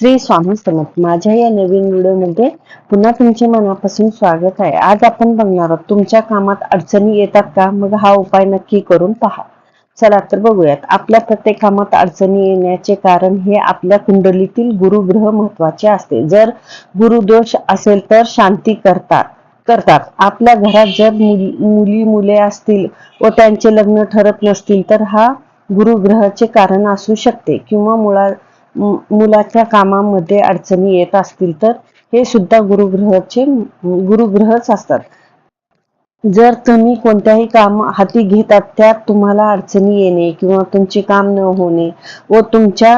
श्री स्वामी समर्थ. माझ्या या नवीन व्हिडिओमध्ये पुन्हा तुमचे मनापासून स्वागत आहे. आज आपण बघणार आहोत तुमच्या कामात अडचणी येतात का? मग हा उपाय नक्की करून पहा. चला तर बघूयात. आपल्या प्रत्येक कामात अडचणी येण्याचे कारण हे आपल्या कुंडलीतील गुरुग्रह महत्त्वाचे असते. जर गुरुदोष असेल तर शांती करतात करतात. आपल्या घरात जर मुली मुली मुले असतील व त्यांचे लग्न ठरत नसतील तर हा गुरुग्रहाचे कारण असू शकते किंवा मुळा मुलाच्या कामामध्ये अडचणी येत असतील तर हे सुद्धा गुरुग्रहाचे गुरुग्रहच असतात. जर तुम्ही कोणत्याही काम हाती घेतात त्यात तुम्हाला अडचणी येणे किंवा तुमचे काम न होणे व तुमच्या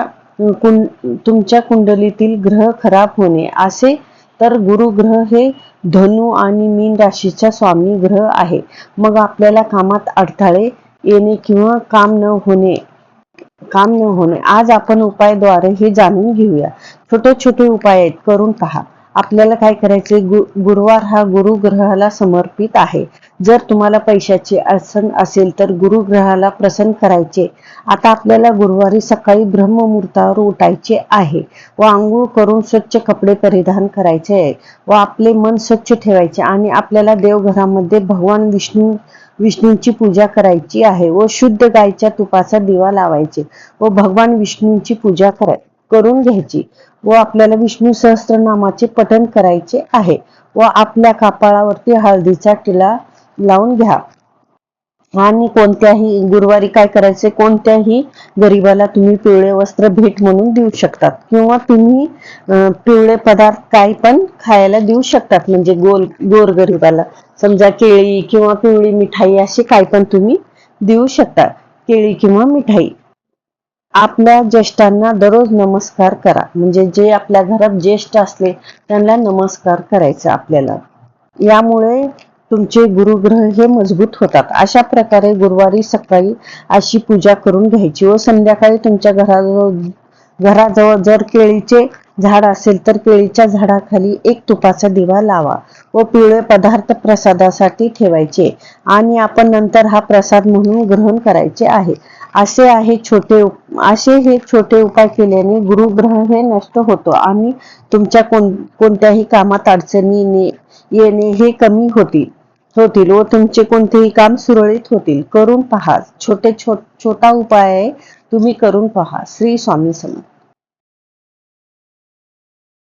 कुं तुमच्या कुंडलीतील ग्रह खराब होणे असे तर गुरुग्रह हे धनु आणि मीन राशीचा स्वामी ग्रह आहे. मग आपल्याला कामात अडथळे येणे किंवा काम न होणे काम न होणे. आज आपण उपायद्वारे हे जाणून घेऊया. छोटे छोटे उपाय आहेत करून पहा. आपल्याला काय करायचे गु गुरुवार हा गुरु ग्रहाला समर्पित आहे. जर तुम्हाला पैशाची अडचण असेल तर गुरु ग्रहाला प्रसन्न करायचे. आता आपल्याला गुरुवारी सकाळी ब्रह्ममुहूर्तावर उठायचे आहे. व आंघोळ करून स्वच्छ कपडे परिधान करायचे आहे. व आपले मन स्वच्छ ठेवायचे आणि आपल्याला देवघरामध्ये भगवान विष्णू विष्णूंची पूजा करायची आहे व शुद्ध गायच्या तुपाचा दिवा लावायचे व भगवान विष्णूंची पूजा कराय करून घ्यायची व आपल्याला विष्णू सहस्त्रनामाचे पठण करायचे आहे व आपल्या कपाळावरती हळदीचा टिळा लावून घ्या. आणि कोणत्याही गुरुवारी काय करायचे कोणत्याही गरीबाला तुम्ही पिवळे वस्त्र भेट म्हणून देऊ शकतात. किंवा तुम्ही पिवळे पदार्थ काही पण खायला देऊ शकतात म्हणजे गोल गोर गरीबाला. समजा केळी किंवा पिवळी मिठाई असे काही पण तुम्ही देऊ शकता. केळी किंवा मिठाई. आपल्या ज्येष्ठांना दररोज नमस्कार करा. म्हणजे जे आपल्या घरात ज्येष्ठ असले त्यांना नमस्कार करायचा आपल्याला. यामुळे तुमचे गुरुग्रह हे मजबूत होतात. अशा प्रकारे गुरुवारी सकाळी अशी पूजा करून घ्यायची व संध्याकाळी तुमच्या घराजवळ घराजवळ जर केळीचे झाड असेल तर केळीच्या झाडाखाली एक तुपाचा दिवा लावा व पिवळे पदार्थ प्रसादासाठी ठेवायचे आणि आपण नंतर हा प्रसाद म्हणून ग्रहण करायचे आहे. असे आहे छोटे उप- असे हे छोटे उपाय केल्याने गुरुग्रह हे नष्ट होतो आणि तुमच्या कोण कोणत्याही कामात अडचणी येणे हे कमी होतील. होतील व तुमचे कोणतेही काम सुरळीत होतील. करून पहा. छोटे छोटा उपाय आहे. तुम्ही करून पहा. श्री स्वामी समर्थ.